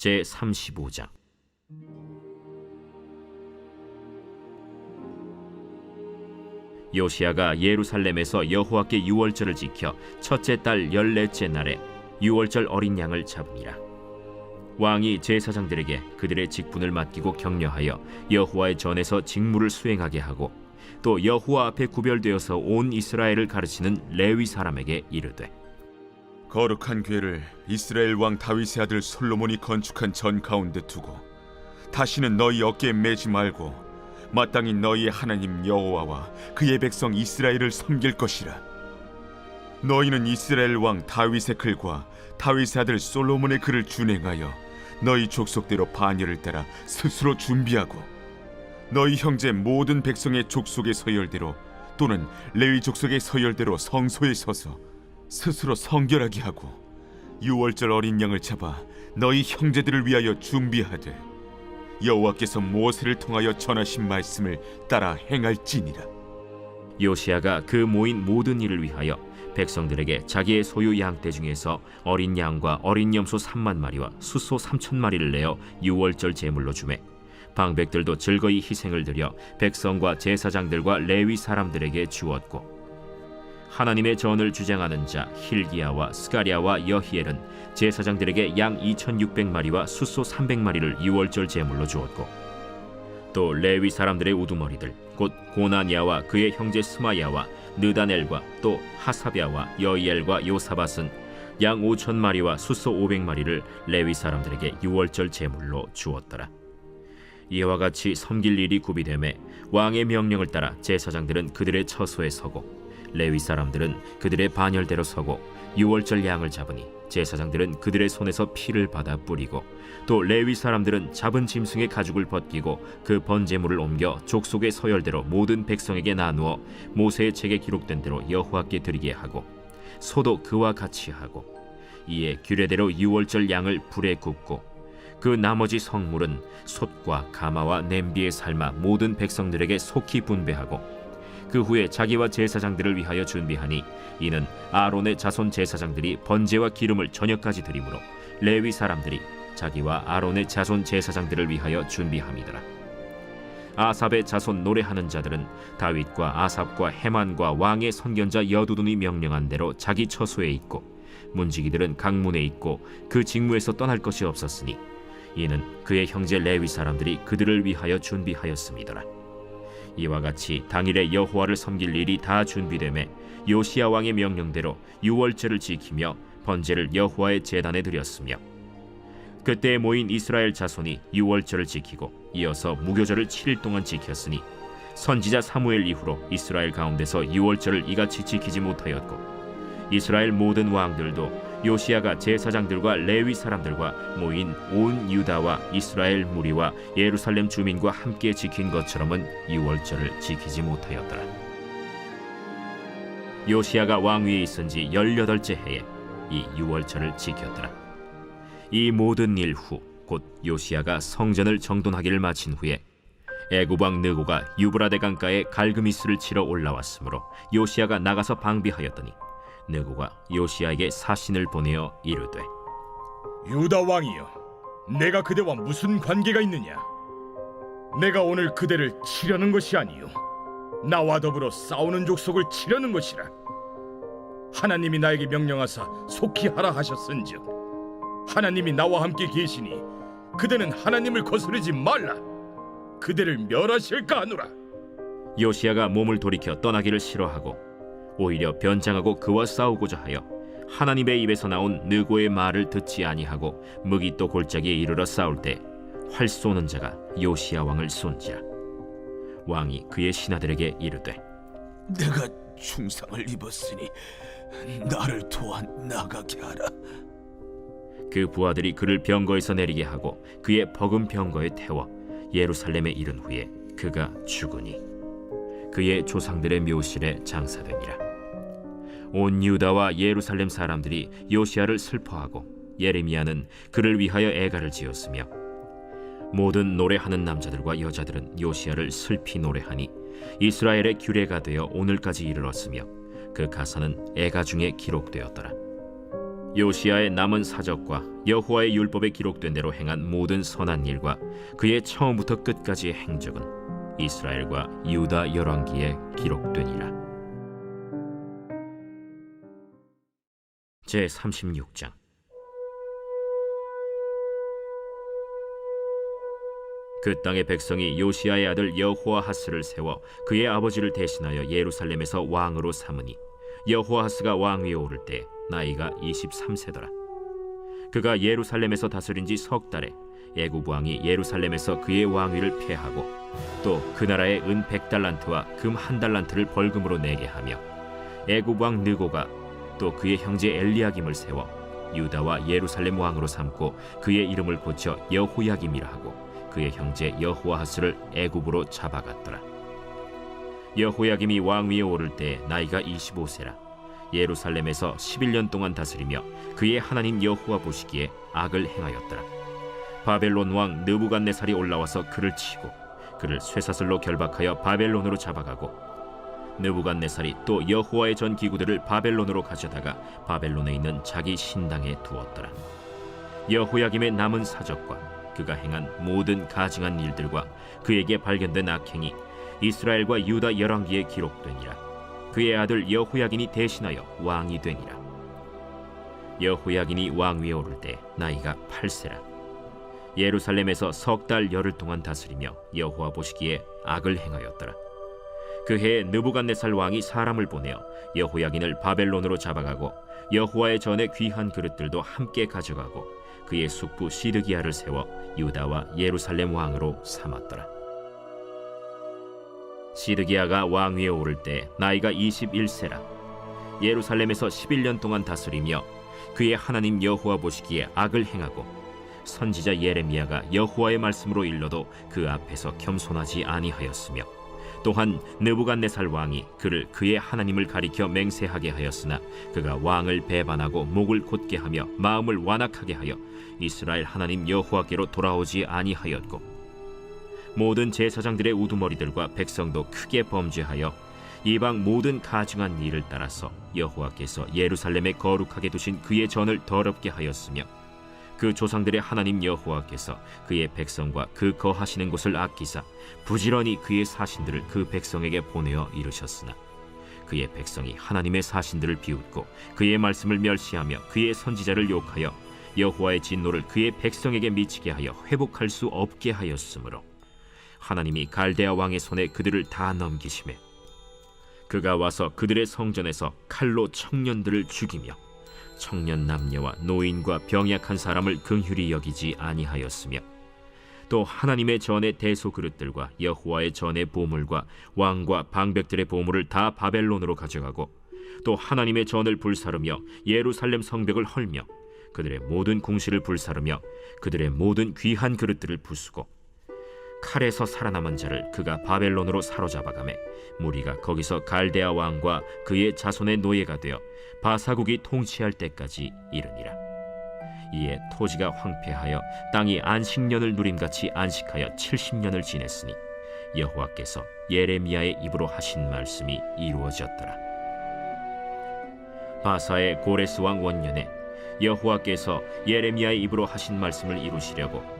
제 35장. 요시아가 예루살렘에서 여호와께 유월절을 지켜 첫째 달 열넷째 날에 유월절 어린 양을 잡으니라. 왕이 제사장들에게 그들의 직분을 맡기고 격려하여 여호와의 전에서 직무를 수행하게 하고 또 여호와 앞에 구별되어서 온 이스라엘을 가르치는 레위 사람에게 이르되 거룩한 궤를 이스라엘 왕 다윗의 아들 솔로몬이 건축한 전 가운데 두고 다시는 너희 어깨에 매지 말고 마땅히 너희의 하나님 여호와와 그의 백성 이스라엘을 섬길 것이라. 너희는 이스라엘 왕 다윗의 글과 다윗의 아들 솔로몬의 글을 준행하여 너희 족속대로 반열을 따라 스스로 준비하고 너희 형제 모든 백성의 족속의 서열대로 또는 레위 족속의 서열대로 성소에 서서 스스로 성결하게 하고 유월절 어린 양을 잡아 너희 형제들을 위하여 준비하되 여호와께서 모세를 통하여 전하신 말씀을 따라 행할지니라. 요시아가 그 모인 모든 일을 위하여 백성들에게 자기의 소유 양떼 중에서 어린 양과 어린 염소 3만 마리와 수소 3천 마리를 내어 유월절 제물로 주매 방백들도 즐거이 희생을 드려 백성과 제사장들과 레위 사람들에게 주었고 하나님의 전을 주장하는 자 힐기야와 스가리아와 여히엘은 제사장들에게 양 2,600마리와 수소 300마리를 유월절 제물로 주었고 또 레위 사람들의 우두머리들 곧 고나니아와 그의 형제 스마야와 느다넬과 또 하사랴와 여이엘과 요사밧은 양 5천 마리와 수소 500마리를 레위 사람들에게 유월절 제물로 주었더라. 이와 같이 섬길 일이 구비되매 왕의 명령을 따라 제사장들은 그들의 처소에 서고 레위 사람들은 그들의 반열대로 서고 유월절 양을 잡으니 제사장들은 그들의 손에서 피를 받아 뿌리고 또 레위 사람들은 잡은 짐승의 가죽을 벗기고 그 번제물을 옮겨 족속의 서열대로 모든 백성에게 나누어 모세의 책에 기록된 대로 여호와께 드리게 하고 소도 그와 같이 하고 이에 규례대로 유월절 양을 불에 굽고 그 나머지 성물은 솥과 가마와 냄비에 삶아 모든 백성들에게 속히 분배하고 그 후에 자기와 제사장들을 위하여 준비하니 이는 아론의 자손 제사장들이 번제와 기름을 저녁까지 드리므로 레위 사람들이 자기와 아론의 자손 제사장들을 위하여 준비함이더라. 아삽의 자손 노래하는 자들은 다윗과 아삽과 헤만과 왕의 선견자 여두둔이 명령한 대로 자기 처소에 있고 문지기들은 강문에 있고 그 직무에서 떠날 것이 없었으니 이는 그의 형제 레위 사람들이 그들을 위하여 준비하였음이더라. 이와 같이 당일에 여호와를 섬길 일이 다 준비되매 요시야 왕의 명령대로 유월절을 지키며 번제를 여호와의 제단에 드렸으며 그때 모인 이스라엘 자손이 유월절을 지키고 이어서 무교절을 7일 동안 지켰으니 선지자 사무엘 이후로 이스라엘 가운데서 유월절을 이같이 지키지 못하였고 이스라엘 모든 왕들도 요시아가 제사장들과 레위 사람들과 모인 온 유다와 이스라엘 무리와 예루살렘 주민과 함께 지킨 것처럼은 유월절을 지키지 못하였더라. 요시아가 왕위에 있은 지 열여덟째 해에 이 유월절을 지켰더라. 이 모든 일 후 곧 요시아가 성전을 정돈하기를 마친 후에 애굽 왕 느고가 유브라데 강가에 갈그미스를 치러 올라왔으므로 요시아가 나가서 방비하였더니 느고가 요시아에게 사신을 보내어 이르되 유다 왕이여, 내가 그대와 무슨 관계가 있느냐? 내가 오늘 그대를 치려는 것이 아니요, 나와 더불어 싸우는 족속을 치려는 것이라. 하나님이 나에게 명령하사 속히 하라 하셨은즉, 하나님이 나와 함께 계시니 그대는 하나님을 거스르지 말라. 그대를 멸하실까 하노라. 요시아가 몸을 돌이켜 떠나기를 싫어하고 오히려 변장하고 그와 싸우고자 하여 하나님의 입에서 나온 느고의 말을 듣지 아니하고 무기또 골짜기에 이르러 싸울 때 활 쏘는 자가 요시아 왕을 쏜지라 왕이 그의 신하들에게 이르되 내가 중상을 입었으니 나를 도와 나가게 하라. 그 부하들이 그를 병거에서 내리게 하고 그의 버금 병거에 태워 예루살렘에 이른 후에 그가 죽으니 그의 조상들의 묘실에 장사되니라 온 유다와 예루살렘 사람들이 요시아를 슬퍼하고 예레미야는 그를 위하여 애가를 지었으며 모든 노래하는 남자들과 여자들은 요시아를 슬피 노래하니 이스라엘의 규례가 되어 오늘까지 이르렀으며 그 가사는 애가 중에 기록되었더라 요시아의 남은 사적과 여호와의 율법에 기록된 대로 행한 모든 선한 일과 그의 처음부터 끝까지의 행적은 이스라엘과 유다 열왕기에 기록되니라. 제 36장 그 땅의 백성이 요시아의 아들 여호아하스를 세워 그의 아버지를 대신하여 예루살렘에서 왕으로 삼으니 여호아하스가 왕 위에 오를 때 나이가 23세더라. 그가 예루살렘에서 다스린 지 석 달에 애굽 왕이 예루살렘에서 그의 왕위를 폐하고 또 그 나라의 은 100달란트와 금 한 달란트를 벌금으로 내게 하며 애굽 왕 느고가 또 그의 형제 엘리야김을 세워 유다와 예루살렘 왕으로 삼고 그의 이름을 고쳐 여호야김이라 하고 그의 형제 여호아하스를 애굽으로 잡아갔더라. 여호야김이 왕 위에 오를 때 나이가 25세라. 예루살렘에서 11년 동안 다스리며 그의 하나님 여호와 보시기에 악을 행하였더라. 바벨론 왕 느부갓네살이 올라와서 그를 치고 그를 쇠사슬로 결박하여 바벨론으로 잡아가고 느부갓네살이 또 여호와의 전 기구들을 바벨론으로 가져다가 바벨론에 있는 자기 신당에 두었더라. 여호야김의 남은 사적과 그가 행한 모든 가증한 일들과 그에게 발견된 악행이 이스라엘과 유다 열왕기에 기록되니라. 그의 아들 여호야긴이 대신하여 왕이 되니라. 여호야긴이 왕 위에 오를 때 나이가 8세라. 예루살렘에서 석 달 열흘 동안 다스리며 여호와 보시기에 악을 행하였더라. 그 해에 느부갓네살 왕이 사람을 보내어 여호야긴을 바벨론으로 잡아가고 여호와의 전에 귀한 그릇들도 함께 가져가고 그의 숙부 시드기야를 세워 유다와 예루살렘 왕으로 삼았더라. 시드기야가 왕 위에 오를 때 나이가 21세라. 예루살렘에서 11년 동안 다스리며 그의 하나님 여호와 보시기에 악을 행하고 선지자 예레미야가 여호와의 말씀으로 일러도 그 앞에서 겸손하지 아니하였으며 또한 느부갓네살 왕이 그를 그의 하나님을 가리켜 맹세하게 하였으나 그가 왕을 배반하고 목을 곧게 하며 마음을 완악하게 하여 이스라엘 하나님 여호와께로 돌아오지 아니하였고 모든 제사장들의 우두머리들과 백성도 크게 범죄하여 이방 모든 가증한 일을 따라서 여호와께서 예루살렘에 거룩하게 두신 그의 전을 더럽게 하였으며 그 조상들의 하나님 여호와께서 그의 백성과 그 거하시는 곳을 아끼사 부지런히 그의 사신들을 그 백성에게 보내어 이르셨으나 그의 백성이 하나님의 사신들을 비웃고 그의 말씀을 멸시하며 그의 선지자를 욕하여 여호와의 진노를 그의 백성에게 미치게 하여 회복할 수 없게 하였으므로 하나님이 갈대아 왕의 손에 그들을 다 넘기심에 그가 와서 그들의 성전에서 칼로 청년들을 죽이며 청년 남녀와 노인과 병약한 사람을 긍휼히 여기지 아니하였으며 또 하나님의 전의 대소 그릇들과 여호와의 전의 보물과 왕과 방백들의 보물을 다 바벨론으로 가져가고 또 하나님의 전을 불사르며 예루살렘 성벽을 헐며 그들의 모든 궁시를 불사르며 그들의 모든 귀한 그릇들을 부수고 칼에서 살아남은 자를 그가 바벨론으로 사로잡아가매 무리가 거기서 갈대아 왕과 그의 자손의 노예가 되어 바사국이 통치할 때까지 이르니라. 이에 토지가 황폐하여 땅이 안식년을 누림같이 안식하여 70년을 지냈으니 여호와께서 예레미야의 입으로 하신 말씀이 이루어졌더라. 바사의 고레스 왕 원년에 여호와께서 예레미야의 입으로 하신 말씀을 이루시려고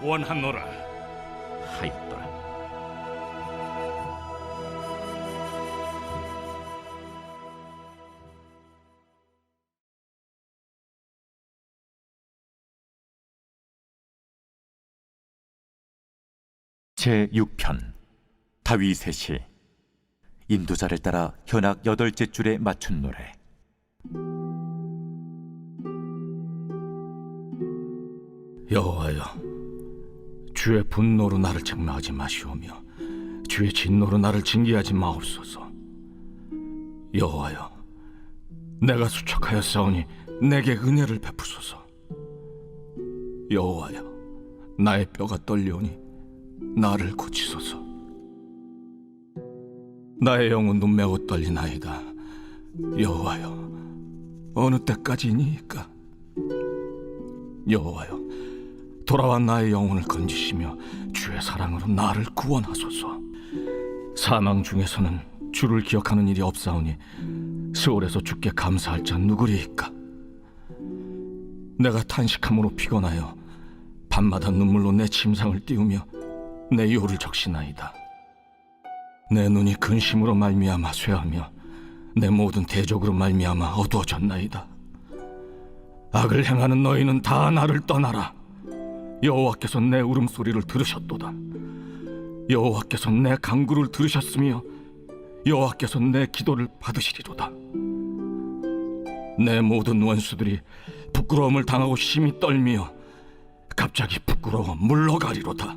원하노라. 하였더라. 제 6편 다윗의 시 인도자를 따라 현악 여덟째 줄에 맞춘 노래. 여호와여 주의 분노로 나를 책망하지 마시오며 주의 진노로 나를 징계하지 마옵소서 여호와여 내가 수척하여 싸우니 내게 은혜를 베푸소서. 여호와여, 나의 뼈가 떨려오니 나를 고치소서. 나의 영혼도 매우 떨리나이다. 여호와여, 어느 때까지니까? 여호와여, 돌아와 나의 영혼을 건지시며 주의 사랑으로 나를 구원하소서. 사망 중에서는 주를 기억하는 일이 없사오니 스올에서 주께 감사할 자 누구리이까? 내가 탄식함으로 피곤하여 밤마다 눈물로 내 침상을 띄우며 내 요를 적시나이다. 내 눈이 근심으로 말미암아 쇠하며 내 모든 대적으로 말미암아 어두워졌나이다. 악을 행하는 너희는 다 나를 떠나라. 여호와께서 내 울음소리를 들으셨도다. 여호와께서 내 간구를 들으셨으며 여호와께서 내 기도를 받으시리로다. 내 모든 원수들이 부끄러움을 당하고 심히 떨며 갑자기 부끄러워 물러가리로다.